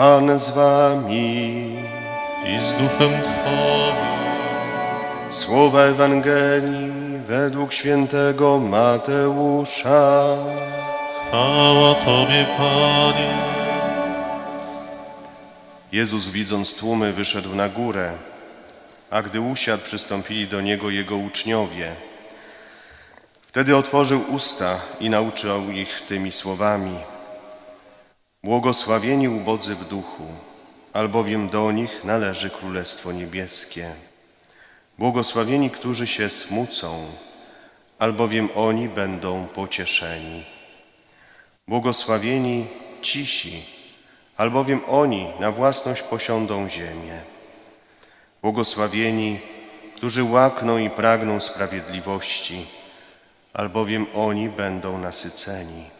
Pan z wami. i z duchem Twoim. Słowa Ewangelii według świętego Mateusza. Chwała Tobie, Panie. Jezus widząc tłumy wyszedł na górę, a gdy usiadł, przystąpili do Niego Jego uczniowie. Wtedy otworzył usta i nauczył ich tymi słowami. Błogosławieni ubodzy w duchu, albowiem do nich należy Królestwo Niebieskie. Błogosławieni, którzy się smucą, albowiem oni będą pocieszeni. Błogosławieni cisi, albowiem oni na własność posiądą ziemię. Błogosławieni, którzy łakną i pragną sprawiedliwości, albowiem oni będą nasyceni.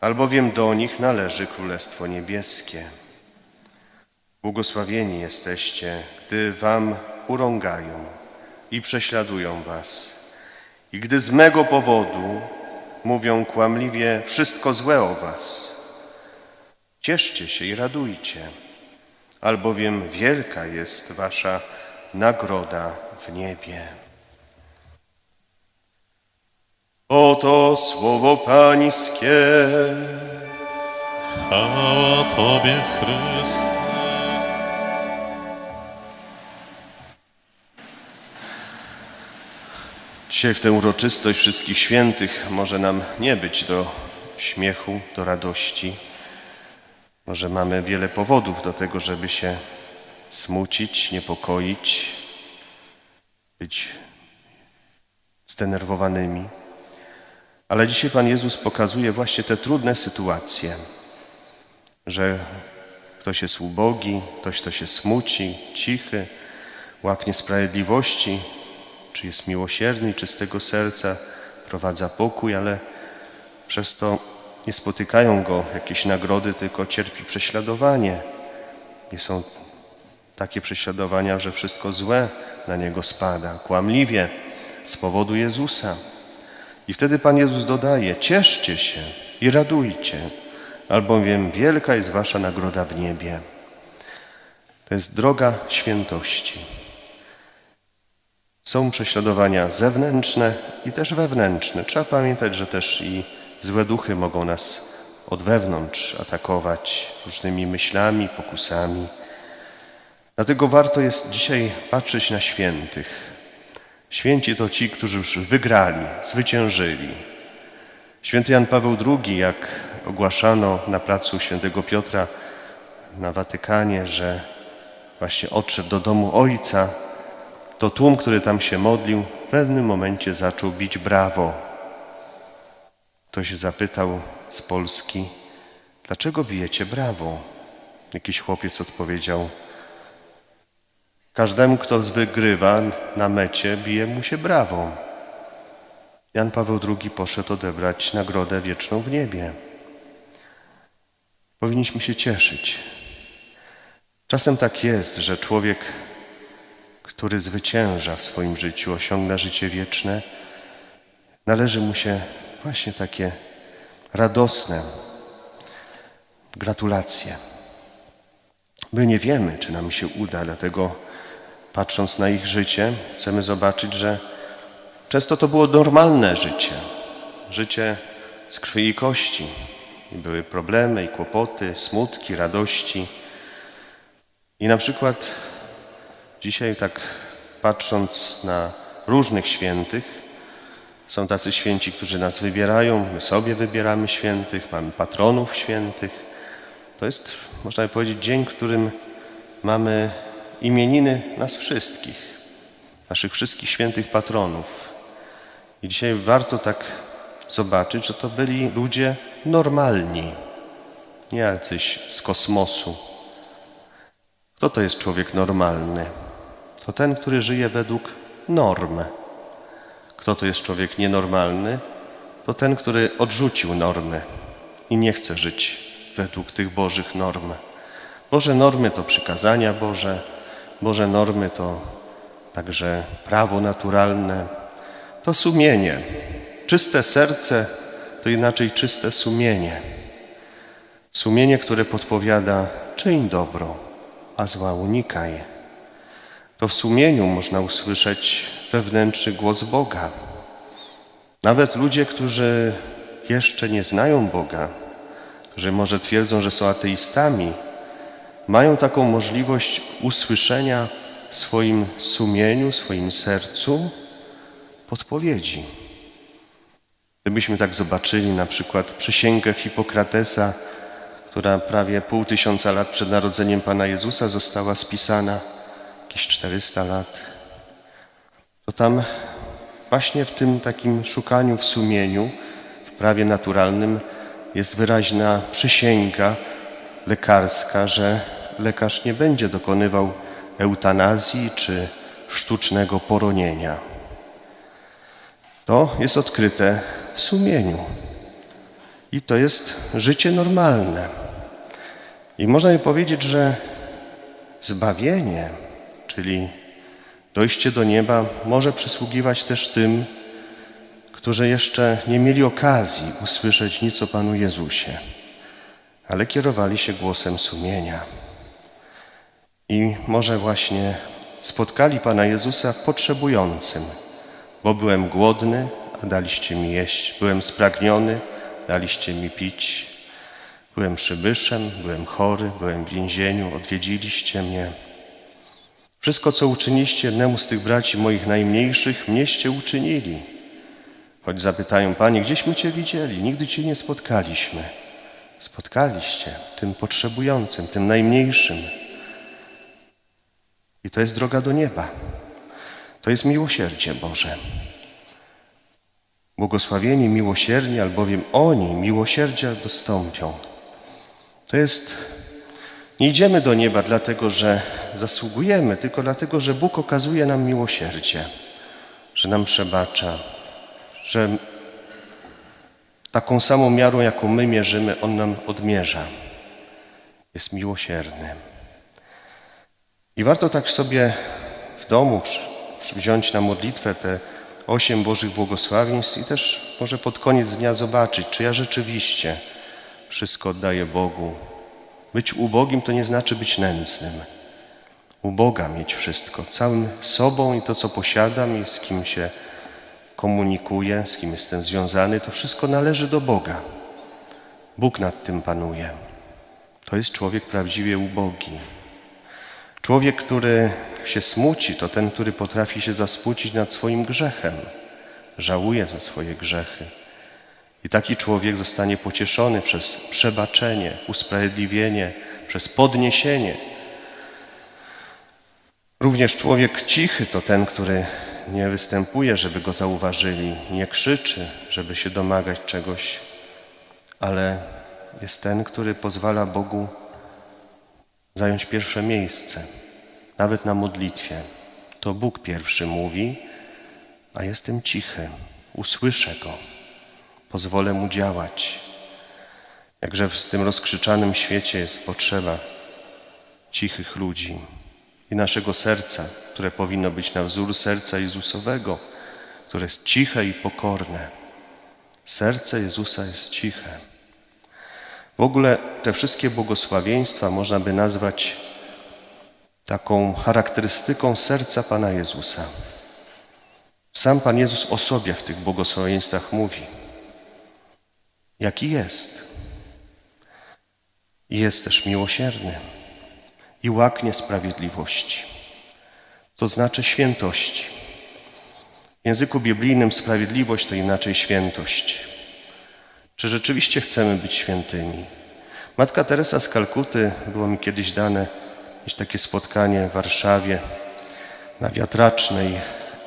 albowiem do nich należy Królestwo Niebieskie. Błogosławieni jesteście, gdy wam urągają i prześladują was, i gdy z mego powodu mówią kłamliwie wszystko złe o was. Cieszcie się i radujcie, albowiem wielka jest wasza nagroda w niebie. Oto słowo Pańskie. Chwała Tobie, Chryste. Dzisiaj w tę uroczystość wszystkich świętych może nam nie być do śmiechu, do radości. Może mamy wiele powodów do tego, żeby się smucić, niepokoić, być zdenerwowanymi. Ale dzisiaj Pan Jezus pokazuje właśnie te trudne sytuacje, że ktoś jest ubogi, ktoś, kto się smuci, cichy, łaknie sprawiedliwości, czy jest miłosierny, czystego serca, prowadza pokój, ale przez to nie spotykają go jakieś nagrody, tylko cierpi prześladowanie. I są takie prześladowania, że wszystko złe na niego spada, kłamliwie, z powodu Jezusa. I wtedy Pan Jezus dodaje: Cieszcie się i radujcie, albowiem wielka jest Wasza nagroda w niebie. To jest droga świętości. Są prześladowania zewnętrzne i też wewnętrzne. Trzeba pamiętać, że też i złe duchy mogą nas od wewnątrz atakować różnymi myślami, pokusami. Dlatego warto jest dzisiaj patrzeć na świętych. Święci to ci, którzy już wygrali, zwyciężyli. Święty Jan Paweł II, jak ogłaszano na placu Świętego Piotra na Watykanie, że właśnie odszedł do domu Ojca, to tłum, który tam się modlił, w pewnym momencie zaczął bić brawo. Ktoś zapytał z Polski, dlaczego bijecie brawo? Jakiś chłopiec odpowiedział, każdemu, kto wygrywa na mecie, bije mu się brawo. Jan Paweł II poszedł odebrać nagrodę wieczną w niebie. Powinniśmy się cieszyć. Czasem tak jest, że człowiek który zwycięża w swoim życiu, osiąga życie wieczne, należy mu się właśnie takie radosne gratulacje. My nie wiemy, czy nam się uda, dlatego patrząc na ich życie, chcemy zobaczyć, że często to było normalne życie, życie z krwi i kości. I były problemy i kłopoty, smutki, radości. I na przykład Dzisiaj tak patrząc na różnych świętych, są tacy święci, którzy nas wybierają, my sobie wybieramy świętych, mamy patronów świętych. To jest, można by powiedzieć, dzień, w którym mamy imieniny nas wszystkich, naszych wszystkich świętych patronów. I dzisiaj warto tak zobaczyć, że to byli ludzie normalni, nie jacyś z kosmosu, Kto to jest człowiek normalny? To ten, który żyje według norm. Kto to jest człowiek nienormalny? To ten, który odrzucił normy i nie chce żyć według tych Bożych norm. Boże normy to przykazania Boże, Boże normy to także prawo naturalne, to sumienie. Czyste serce to inaczej czyste sumienie. Sumienie, które podpowiada czyń dobro, a zła unikaj. To w sumieniu można usłyszeć wewnętrzny głos Boga. Nawet ludzie, którzy jeszcze nie znają Boga, którzy może twierdzą, że są ateistami, mają taką możliwość usłyszenia w swoim sumieniu, swoim sercu podpowiedzi. Gdybyśmy tak zobaczyli na przykład przysięgę Hipokratesa, która prawie pół tysiąca lat przed narodzeniem Pana Jezusa została spisana, jakieś 400 lat, to tam właśnie w tym takim szukaniu w sumieniu, w prawie naturalnym jest wyraźna przysięga lekarska, że lekarz nie będzie dokonywał eutanazji czy sztucznego poronienia. To jest odkryte w sumieniu. I to jest życie normalne. I można by powiedzieć, że zbawienie, czyli dojście do nieba, może przysługiwać też tym, którzy jeszcze nie mieli okazji usłyszeć nic o Panu Jezusie, ale kierowali się głosem sumienia. I może właśnie spotkali Pana Jezusa w potrzebującym, bo byłem głodny, a daliście mi jeść, byłem spragniony, daliście mi pić, byłem przybyszem, byłem chory, byłem w więzieniu, odwiedziliście mnie. Wszystko, co uczyniliście jednemu z tych braci moich najmniejszych, mnieście uczynili. Choć zapytają, Panie, gdzieśmy Cię widzieli? Nigdy Cię nie spotkaliśmy. Spotkaliście tym potrzebującym, tym najmniejszym. I to jest droga do nieba. To jest miłosierdzie Boże. Błogosławieni miłosierni, albowiem oni miłosierdzia dostąpią. To jest, nie idziemy do nieba dlatego, że zasługujemy, tylko dlatego, że Bóg okazuje nam miłosierdzie, że nam przebacza, że taką samą miarą, jaką my mierzymy, On nam odmierza. Jest miłosierny. I warto tak sobie w domu wziąć na modlitwę te osiem Bożych błogosławieństw i też może pod koniec dnia zobaczyć, czy ja rzeczywiście wszystko oddaję Bogu. Być ubogim to nie znaczy być nędznym. U Boga mieć wszystko, całym sobą i to, co posiadam i z kim się komunikuję, z kim jestem związany, to wszystko należy do Boga. Bóg nad tym panuje. To jest człowiek prawdziwie ubogi. Człowiek, który się smuci, to ten, który potrafi się zasmucić nad swoim grzechem, żałuje za swoje grzechy. I taki człowiek zostanie pocieszony przez przebaczenie, usprawiedliwienie, przez podniesienie. Również człowiek cichy to ten, który nie występuje, żeby go zauważyli, nie krzyczy, żeby się domagać czegoś, ale jest ten, który pozwala Bogu zająć pierwsze miejsce, nawet na modlitwie. To Bóg pierwszy mówi, a jestem cichy, usłyszę Go, pozwolę Mu działać. Jakże w tym rozkrzyczanym świecie jest potrzeba cichych ludzi i naszego serca, które powinno być na wzór serca Jezusowego, które jest ciche i pokorne. Serce Jezusa jest ciche. W ogóle te wszystkie błogosławieństwa można by nazwać taką charakterystyką serca Pana Jezusa. Sam Pan Jezus o sobie w tych błogosławieństwach mówi, jaki jest. Jest też miłosierny i łaknie sprawiedliwości. To znaczy świętości. W języku biblijnym sprawiedliwość to inaczej świętość. Czy rzeczywiście chcemy być świętymi? Matka Teresa z Kalkuty, było mi kiedyś dane mieć takie spotkanie w Warszawie na Wiatracznej.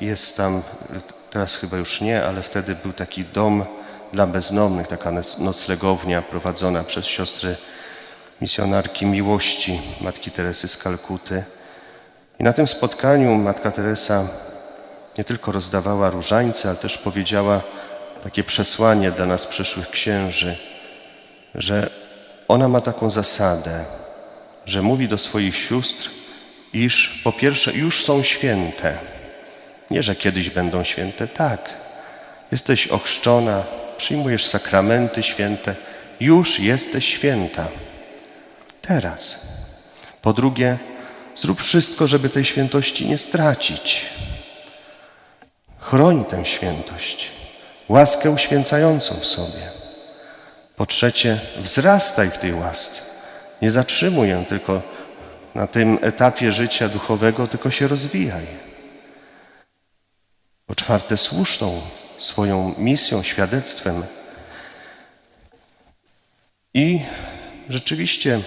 Jest tam, teraz chyba już nie, ale wtedy był taki dom dla bezdomnych, taka noclegownia prowadzona przez siostry misjonarki miłości Matki Teresy z Kalkuty. I na tym spotkaniu Matka Teresa nie tylko rozdawała różańce, ale też powiedziała takie przesłanie dla nas przyszłych księży, że ona ma taką zasadę, że mówi do swoich sióstr, iż po pierwsze już są święte. Nie, że kiedyś będą święte, tak. Jesteś ochrzczona, przyjmujesz sakramenty święte, już jesteś święta. Teraz. Po drugie, zrób wszystko, żeby tej świętości nie stracić. Chroń tę świętość, łaskę uświęcającą w sobie. Po trzecie, wzrastaj w tej łasce. Nie zatrzymuj ją tylko na tym etapie życia duchowego, tylko się rozwijaj. Po czwarte, służ tą swoją misją, świadectwem. I rzeczywiście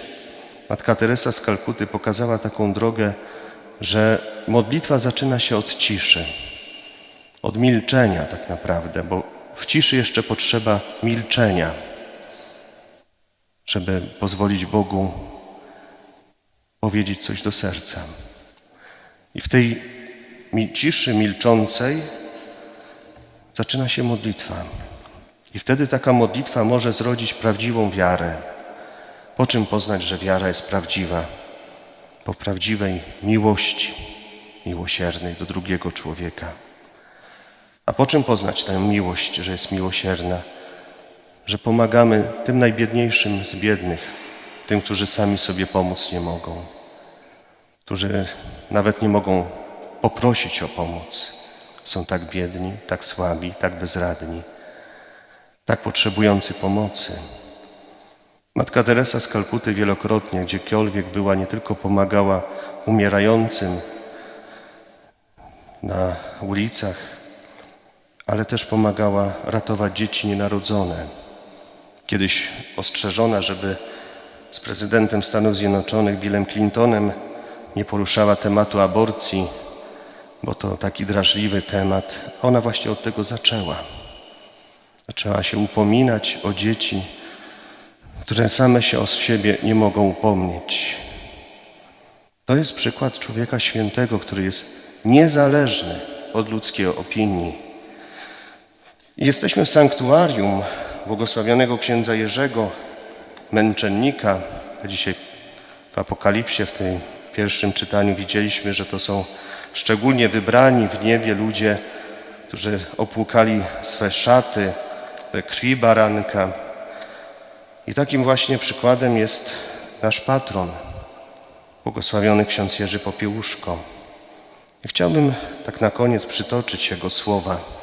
Matka Teresa z Kalkuty pokazała taką drogę, że modlitwa zaczyna się od ciszy, od milczenia tak naprawdę, bo w ciszy jeszcze potrzeba milczenia, żeby pozwolić Bogu powiedzieć coś do serca. I w tej ciszy milczącej zaczyna się modlitwa. I wtedy taka modlitwa może zrodzić prawdziwą wiarę. Po czym poznać, że wiara jest prawdziwa? Po prawdziwej miłości, miłosiernej do drugiego człowieka. A po czym poznać tę miłość, że jest miłosierna? Że pomagamy tym najbiedniejszym z biednych, tym, którzy sami sobie pomóc nie mogą, którzy nawet nie mogą poprosić o pomoc. Są tak biedni, tak słabi, tak bezradni, tak potrzebujący pomocy. Matka Teresa z Kalkuty wielokrotnie, gdziekolwiek była, nie tylko pomagała umierającym na ulicach, ale też pomagała ratować dzieci nienarodzone. Kiedyś ostrzeżona, żeby z prezydentem Stanów Zjednoczonych Billem Clintonem nie poruszała tematu aborcji, bo to taki drażliwy temat. Ona właśnie od tego zaczęła. Zaczęła się upominać o dzieci, które same się o siebie nie mogą upomnieć. To jest przykład człowieka świętego, który jest niezależny od ludzkiej opinii. Jesteśmy w sanktuarium błogosławionego księdza Jerzego, męczennika. Dzisiaj w Apokalipsie, w tym pierwszym czytaniu widzieliśmy, że to są szczególnie wybrani w niebie ludzie, którzy opłukali swe szaty we krwi baranka. I takim właśnie przykładem jest nasz patron, błogosławiony ksiądz Jerzy Popiełuszko. Chciałbym tak na koniec przytoczyć jego słowa.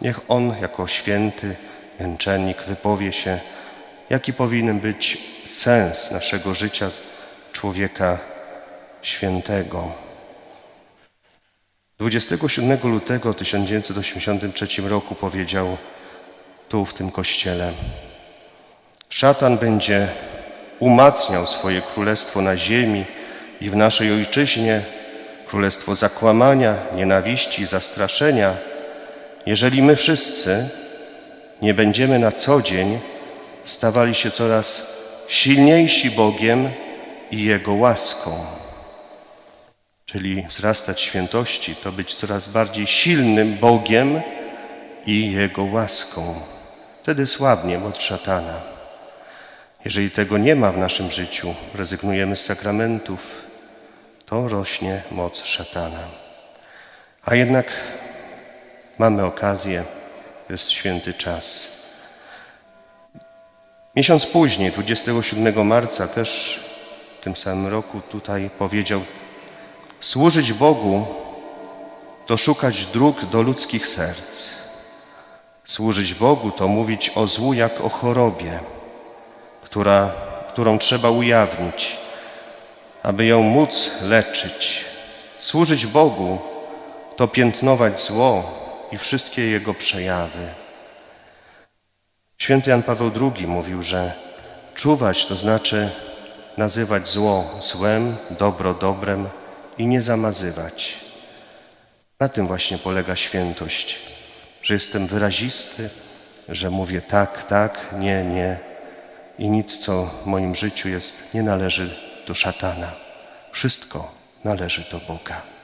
Niech on jako święty męczennik wypowie się, jaki powinien być sens naszego życia człowieka świętego. 27 lutego 1983 roku powiedział tu w tym kościele: Szatan będzie umacniał swoje królestwo na ziemi i w naszej ojczyźnie, królestwo zakłamania, nienawiści, zastraszenia, jeżeli my wszyscy nie będziemy na co dzień stawali się coraz silniejsi Bogiem i Jego łaską. Czyli wzrastać świętości to być coraz bardziej silnym Bogiem i Jego łaską. Wtedy słabnie od szatana. Jeżeli tego nie ma w naszym życiu, rezygnujemy z sakramentów, to rośnie moc szatana. A jednak mamy okazję, jest święty czas. Miesiąc później, 27 marca, też w tym samym roku, tutaj powiedział: Służyć Bogu to szukać dróg do ludzkich serc. Służyć Bogu to mówić o złu jak o chorobie, która, którą trzeba ujawnić, aby ją móc leczyć. Służyć Bogu to piętnować zło i wszystkie jego przejawy. Święty Jan Paweł II mówił, że czuwać to znaczy nazywać zło złem, dobro dobrem i nie zamazywać. Na tym właśnie polega świętość, że jestem wyrazisty, że mówię tak, tak, nie, nie, i nic, co w moim życiu jest, nie należy do szatana. Wszystko należy do Boga.